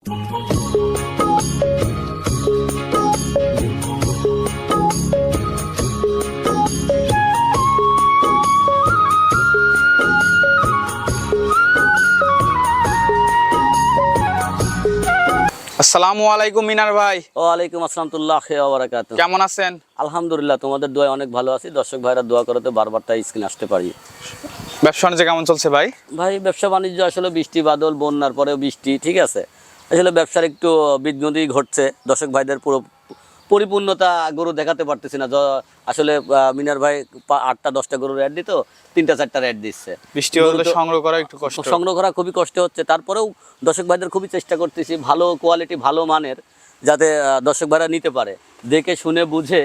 আসসালামু আলাইকুম মিনার ভাই। ওয়ালাইকুম আসসালাম তুল্লাহ বারাকাত কেমন আছেন? আলহামদুলিল্লাহ তোমাদের দোয়া অনেক ভালো আছি। দর্শক ভাইরা দোয়া করতে বারবার তাই স্ক্রিন আসতে পারি। ব্যবসা বাণিজ্য কেমন চলছে ভাই? ভাই ব্যবসা বাণিজ্য আসলে বৃষ্টি বাদল বন্যার পরেও বৃষ্টি ঠিক আছে? আসলে ব্যবসার একটু বিঘ্নতি ঘটছে। দর্শক ভাইদের পুরো পরিপূর্ণতা গরু দেখাতে পারতেছি না। আসলে মিনার ভাই আটটা দশটা গরুর অ্যাড দিত তিনটা চারটা অ্যাড দিচ্ছে। বৃষ্টি হলে সংগ্রহ করা একটু কষ্ট। সংগ্রহ করা খুবই কষ্ট হচ্ছে। তারপরেও দর্শক ভাইদের খুবই চেষ্টা করতেছি ভালো কোয়ালিটি ভালো মানের যাতে দর্শক ভাইরা নিতে পারে। দেখে শুনে বুঝে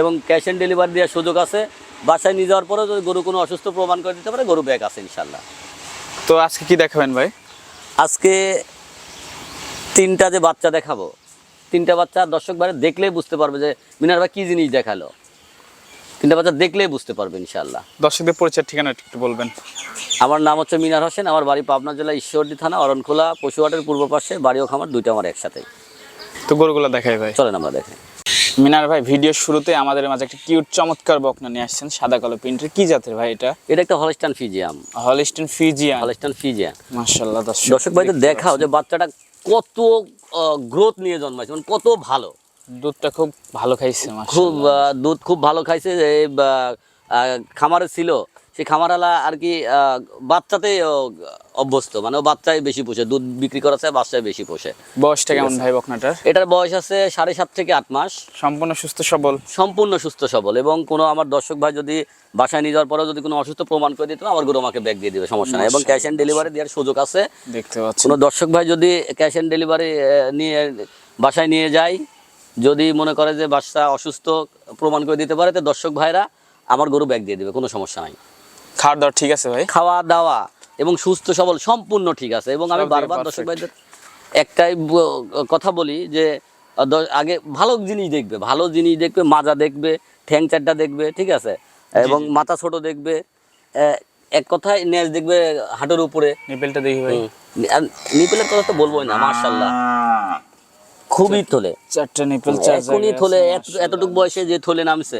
এবং ক্যাশ অন ডেলিভারি দেওয়ার সুযোগ আছে। বাসায় নিয়ে যাওয়ার পরেও যদি গরু কোনো অসুস্থ প্রমাণ করে দিতে পারে গরু ব্যাগ আছে ইনশাল্লাহ তো আজকে কি দেখাবেন ভাই? আজকে তিনটা যে বাচ্চা দেখাবো তিনটা বাচ্চা দর্শক বারে দেখলেই বুঝতে পারবে যে মিনার ভাই কী জিনিস দেখাল। তিনটা বাচ্চা দেখলেই বুঝতে পারবে ইনশাল্লাহ দর্শকদের পরিচয় ঠিকানা একটু বলবেন। আমার নাম হচ্ছে মিনার হোসেন আমার বাড়ি পাবনা জেলা ঈশ্বরদী থানা অরণখোলা পশুহাটের পূর্ব পাশে বাড়ি ও খামার দুইটা আমার একসাথে তো গরুগুলো দেখাই ভাই। চলেন আমরা দেখে মিনার ভাই ভিডিও শুরুতে আমাদের মাঝে একটা কিউট চমৎকার বকনা নিয়ে আসছেন সাদা কালো প্রিন্টের। কি জাতের ভাই এটা? এটা একটা Holstein Friesian Holstein Friesian Holstein Friesian মাশাআল্লাহ দর্শক দর্শক ভাই দেখাও যে বাচ্চাটা কত গ্রোথ নিয়ে জন্মাইছে মানে কত ভালো। দুধটা খুব ভালো খাইছে খুব দুধ খুব ভালো খাইছে খামারে ছিল সেই খামারালা আর কি আহ, বাচ্চাতেই অভ্যস্ত। মানে ও বাচ্চাই বেশি পোষে দুধ বিক্রি করা চায় বাচ্চায় বেশি পোষে। বয়সটা কেমন ভাই বকনাটার? এটার বয়স আছে সাড়ে সাত থেকে আট মাস। সম্পূর্ণ সুস্থ সবল? সম্পূর্ণ সুস্থ সবল। এবং কোনো আমার দর্শক ভাই যদি বাসায় নিয়ে যাওয়ার পরেও যদি কোনো অসুস্থ প্রমাণ করে দিত আমার গরু আমাকে ব্যাগ দিয়ে দিবে সমস্যা নেই। এবং ক্যাশ অন ডেলিভারি দেওয়ার সুযোগ আছে। দেখতে পাচ্ছেন কোনো দর্শক ভাই যদি ক্যাশ অন ডেলিভারি নিয়ে বাসায় নিয়ে যায় যদি মনে করে যে বাচ্চা অসুস্থ প্রমাণ করে দিতে পারে তো দর্শক ভাইরা আমার গরু ব্যাগ দিয়ে দিবে কোনো সমস্যা নাই। খাওয়ার দাওয়ার ঠিক আছে ভাই? খাওয়া দাওয়া এবং সুস্থ সবল সম্পূর্ণ ঠিক আছে। এবং আমি বারবার দর্শক ভাইদের একটাই কথা বলি যে আগে ভালো জিনিস দেখবে ভালো জিনিস দেখবে মাজা দেখবে ঠ্যাং চারটা দেখবে ঠিক আছে? এবং মাথা ছোট দেখবে এক কথায় নেজ দেখবে হাঁটুর উপরে। নিপেলটা দেখি ভাই। আর নিপেলের কথা তো বলবোই না মার্শাল্লাহ খুবই থলে। চারটা নিপেল এখনই থলে এতটুকু বয়সে যে থলে নামছে।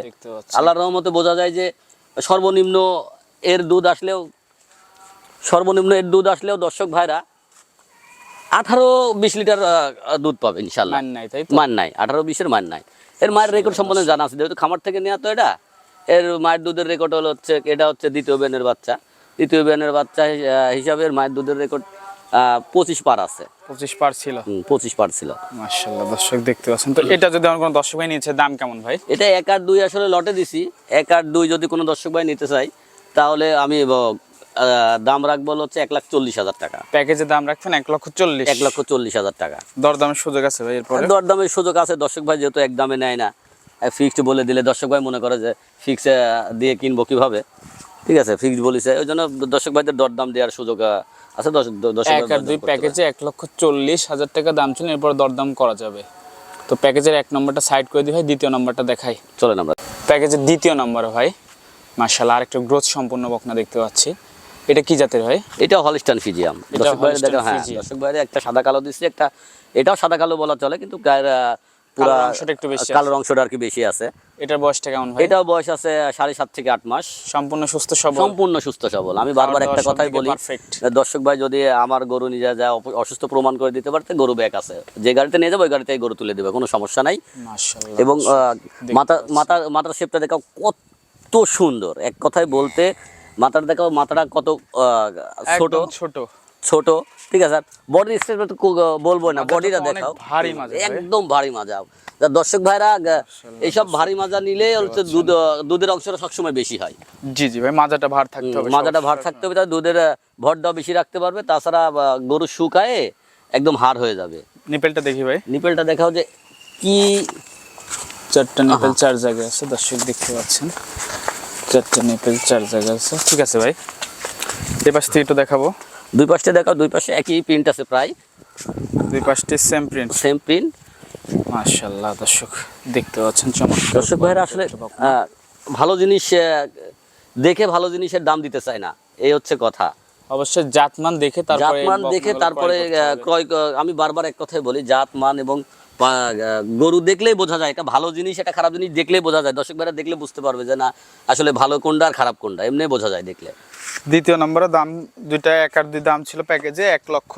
আল্লাহর রহমতে বোঝা যায় যে সর্বনিম্ন এর দুধ আসলেও সর্বনিম্ন এর দুধ আসলেও দর্শক ভাইরা আঠারো বিশ লিটার দুধ পাবে ইনশাল্লাহ মান নাই আঠারো বিশের মান নাই। এর মায়ের রেকর্ড সম্বন্ধে জানা আছে যেহেতু খামার থেকে নেওয়া তো এটা এর মায়ের দুধের রেকর্ড হলো হচ্ছে এটা হচ্ছে দ্বিতীয় বেনের বাচ্চা। দ্বিতীয় বেনের বাচ্চা হিসাবে মায়ের দুধের রেকর্ড পঁচিশ পার আছে। পঁচিশ পার ছিল। পঁচিশ পার ছিল। মাশাআল্লাহ দর্শক দেখতে পাচ্ছেন। তো এটা যদি আমার কোনো দর্শক ভাই নিচ্ছে দাম কেমন ভাই? এটা এক আর দুই আসলে লটে দিছি। এক আর দুই যদি কোনো দর্শক ভাই নিতে চাই তাহলে আমি দাম রাখব হচ্ছে এক লাখ চল্লিশ হাজার টাকা। প্যাকেজের দাম রাখছেন এক লক্ষ চল্লিশ এক লক্ষ চল্লিশ হাজার টাকা। দরদামের সুযোগ আছে ভাই এরপরে? দরদামের সুযোগ আছে দর্শক ভাই যেহেতু এক দামে নেয় না ফিক্সড বলে দিলে দর্শক ভাই মনে করে যে ফিক্স দিয়ে কিনবো কীভাবে? ঠিক আছে ফিক্সড বলেছে ওই জন্য দর্শক ভাইদের দরদাম দেওয়ার সুযোগ আছে দর্শক দর্শক এক আর দুই প্যাকেজে এক লক্ষ চল্লিশ হাজার টাকা দাম ছিল এরপর দরদাম করা যাবে। তো প্যাকেজের এক নম্বরটা সাইড করে দিই ভাই দ্বিতীয় নম্বরটা দেখাই। চলেন আমরা। প্যাকেজের দ্বিতীয় নম্বর ভাই মার্শাল্লাহ আরেকটু গ্রোথ সম্পূর্ণ বকনা দেখতে পাচ্ছি। এটা কি জাতের ভাই? এটা হলিস্টান ফিজিয়াম। দর্শক দেখো হ্যাঁ দর্শক একটা সাদা কালো দিচ্ছে একটা এটাও সাদা কালো বলা চলে কিন্তু গায়ের আহ, অংশটা একটু বেশি কালোর অংশটা আর কি বেশি আছে। এটার বয়সটা কেমন ভাই? এটাও বয়স আছে সাড়ে সাত থেকে আট মাস। সম্পূর্ণ সুস্থ সবল। সম্পূর্ণ সুস্থ সবল। আমি বারবার একটা কথাই বলি দর্শক ভাই যদি আমার গরু নিয়ে যায় অসুস্থ প্রমাণ করে দিতে পারতে গরু ব্যাগ আছে। যে গাড়িতে নিয়ে যাব ওই গাড়িতে গরু তুলে দেবে কোনো সমস্যা নাই। এবং মাথা মাথা মাথার শেপটা দেখাও কত সুন্দর। এক কথায় বলতে মাথার দেখাও মাথাটা কত ছোট। ছোট। ছোট ঠিক আছে? বডি স্ট্রাকচার তো বলব না বডিটা দেখাও। ভারী মাজা একদম ভারী মাজা। দর্শক ভাইরা এইসব ভারী মাজা নিলে হচ্ছে দুধ দুধের অংশটা সবসময় বেশি হয়। জি জি ভাই মাজাটা ভার থাকতে হবে মাজাটা ভার থাকতে হবে তাহলে দুধের ভরটাও বেশি রাখতে পারবে। তাছাড়া গরু শুকায়ে একদম হার হয়ে যাবে। নিপেলটা দেখি ভাই। নিপেলটা দেখাও যে কি চারটা নিপেল চার জায়গায় আছে দর্শক দেখতে পাচ্ছেন। চারটা নিপেল চার জায়গায় আছে। ঠিক আছে ভাই এই পাশ থেকে একটু দেখাবো। দুই পাশে দেখাও দুই পাশে একই প্রিন্ট আছে প্রায়। দুই পাশটি সেম প্রিন্ট সেম প্রিন্ট মাশাল্লাহ দর্শক দেখতে পাচ্ছেন চমৎকার। দর্শক ভাইরা আসলে ভালো জিনিস দেখে ভালো জিনিসের দাম দিতে চায় না। এই হচ্ছে কথা। অবশ্যই জাতমান দেখে তারপরে জাতমান দেখে তারপরে ক্রয় আমি বারবার এক কথাই বলি জাতমান এবং গরু দেখলেই বোঝা যায় এটা ভালো জিনিস এটা খারাপ জিনিস দেখলেই বোঝা যায়। দর্শক ভাইরা দেখলে বুঝতে পারবে যে না আসলে ভালো কোনটা আর খারাপ কোনটা এমনি বোঝা যায় দেখলে। দ্বিতীয় নম্বরে দাম দুইটা এক আর দুই দাম ছিল প্যাকেজে এক লক্ষ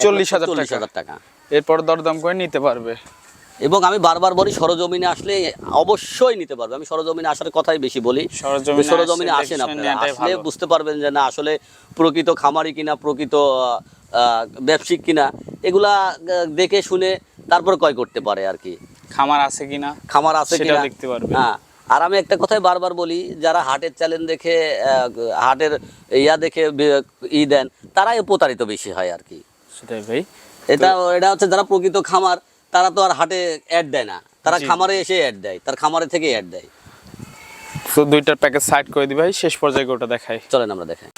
চল্লিশ হাজার চল্লিশ হাজার টাকা। এরপর দরদাম করে নিতে পারবে। এবং আমি বারবার বলি সরজমিনে আসলে অবশ্যই নিতে পারবে। আমি সরজমিনে আসার কথাই বেশি বলি। সরজমিনে আসে, আসেন দেখে আপনারা। আসলে বুঝতে পারবেন যে না আসলে প্রকৃত খামারি কিনা প্রকৃত ব্যবসায়িক কিনা এগুলা দেখে শুনে তারপর ক্রয় করতে পারে আর কি। খামার আছে কিনা খামার আছে কিনা? দেখতে পারবে। হ্যাঁ আর আমি একটা কথাই বারবার বলি যারা হাটের চ্যালেঞ্জ দেখে হাটের ইয়া দেখে ই দেন তারাই প্রতারিত বেশি হয় আর কি। সেটাই ভাই। এটা এটা হচ্ছে যারা প্রকৃত খামার তারা তো আর হাটে অ্যাড দেয় না। তারা খামারে এসে অ্যাড দেয় তার খামারে থেকে অ্যাড দেয়। তো দুইটার প্যাকেজ সাইড করে দিই ভাই শেষ পর্যায়ে ওটা দেখাই। চলেন আমরা দেখাই।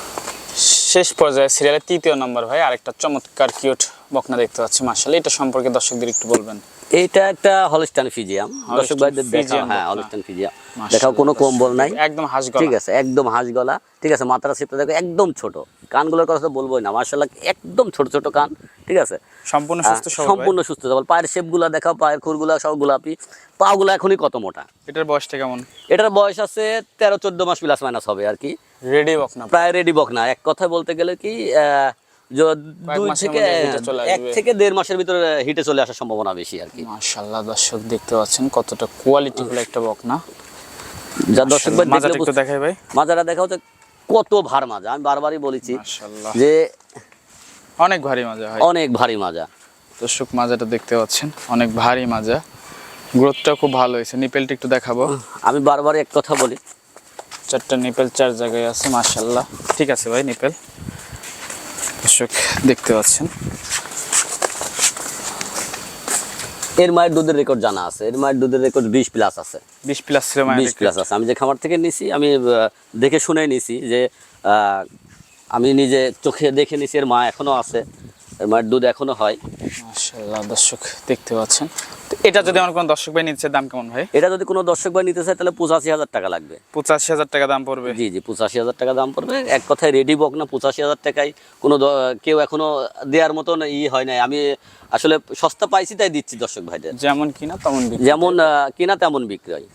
শেষ পর্যায়ে সিরিয়ালের তৃতীয় নম্বর ভাই আরেকটা চমৎকার কিউট বকনা দেখতে পাচ্ছি মার্শাল এটা সম্পর্কে দর্শকদের একটু বলবেন। এটা একটা হলস্টান ফিজিয়াম দর্শক ভাইদের দেখা হ্যাঁ হলস্টান ফিজিয়াম দেখাও কোনো কম্বল নাই? একদম হাঁস ঠিক আছে একদম হাঁস গলা ঠিক আছে মাথাটা শেপটা দেখো একদম ছোট। কানগুলোর কথা তো বলবোই না মার্শাল্লাহ একদম ছোট ছোট কান ঠিক আছে? সম্পূর্ণ সুস্থ। সম্পূর্ণ সুস্থ সবল। পায়ের শেপগুলা দেখাও পায়ের খুরগুলা সব গোলাপি। পাগুলো এখনই কত মোটা? এটার বয়সটা কেমন? এটার বয়স আছে তেরো চোদ্দ মাস প্লাস মাইনাস হবে আর কি। রেডি বকনা প্রায় রেডি বক না। এক কথায় বলতে গেলে কি দুই থেকে চলে এক থেকে দেড় মাসের ভিতরে হিটে চলে আসার সম্ভাবনা বেশি আর কি। মাশাআল্লাহ দর্শক দেখতে পাচ্ছেন কতটা কোয়ালিটি ফুল একটা বকনা যা দর্শক ভাই মাজাটা একটু দেখাই ভাই। মাজাটা দেখা হচ্ছে কত ভার মাজা আমি বারবারই বলেছি যে অনেক ভারী মাজা হয়। অনেক ভারী মাজা। দর্শক মাজাটা দেখতে পাচ্ছেন অনেক ভারী মাজা। গ্রোথটা খুব ভালো হয়েছে। নিপেলটা একটু দেখাবো। আমি বারবারই এক কথা বলি। চারটা নিপেল চার জায়গায় আছে মাশাআল্লাহ। ঠিক আছে ভাই নিপেল। দর্শক দেখতে পাচ্ছেন। এর মায়ের দুধের রেকর্ড জানা আছে। এর মায়ের দুধের রেকর্ড বিশ প্লাস আছে। বিশ প্লাস বিশ প্লাস আছে। আমি যে খামার থেকে নিছি আমি দেখে শুনে নিছি যে আহ, আমি নিজে চোখে দেখে নিছি এর মা এখনও আছে। এর মায়ের দুধ এখনও হয়। দর্শক দেখতে পাচ্ছেন। এটা যদি আমার কোনো দর্শক ভাই নিচ্ছে দাম কেমন ভাই? এটা যদি কোনো দর্শক ভাই নিতে চায় তাহলে পঁচাশি হাজার টাকা লাগবে। পঁচাশি হাজার টাকা দাম পড়বে? জি জি পঁচাশি হাজার টাকা দাম পড়বে। এক কথায় রেডি বক না পঁচাশি হাজার টাকায় কোনো কেউ এখনও দেওয়ার মতন ই হয় নাই। আমি আসলে সস্তা পাইছি তাই দিচ্ছি দর্শক ভাইদের। যেমন কিনা তেমন যেমন কিনা তেমন বিক্রয়।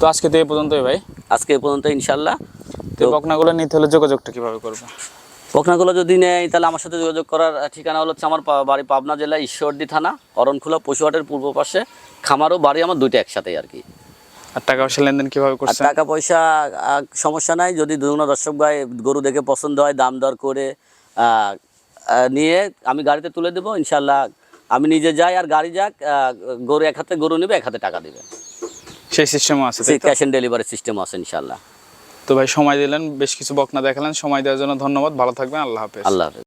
তো আজকে তো এই পর্যন্তই ভাই। আজকে এ পর্যন্ত ইনশাল্লাহ তো এই বকনাগুলো নিতে হলে যোগাযোগটা কীভাবে করবে? বকনাগুলো যদি নেয় তাহলে আমার সাথে যোগাযোগ করার ঠিকানা হলো হচ্ছে আমার বাড়ি পাবনা জেলা ঈশ্বরদী থানা অরণখোলা পশুহাটের পূর্ব পাশে খামারও বাড়ি আমার দুইটা একসাথেই আর কি। আর টাকা পয়সা লেনদেন কীভাবে করছেন? টাকা পয়সা সমস্যা নাই যদি দুজন দর্শক ভাই গরু দেখে পছন্দ হয় দাম দর করে নিয়ে আমি গাড়িতে তুলে দেবো ইনশাল্লাহ আমি নিজে যাই আর গাড়ি যাক গরু এক হাতে গরু নেবে এক হাতে টাকা দেবে। সেই সিস্টেমও আছে ক্যাশ অন ডেলিভারি সিস্টেম আছে ইনশাল্লাহ তো ভাই সময় দিলেন, বেশ কিছু বকনা দেখালেন। সময় দেওয়ার জন্য ধন্যবাদ। ভালো থাকবেন। আল্লাহ হাফেজ। আল্লাহ হাফেজ।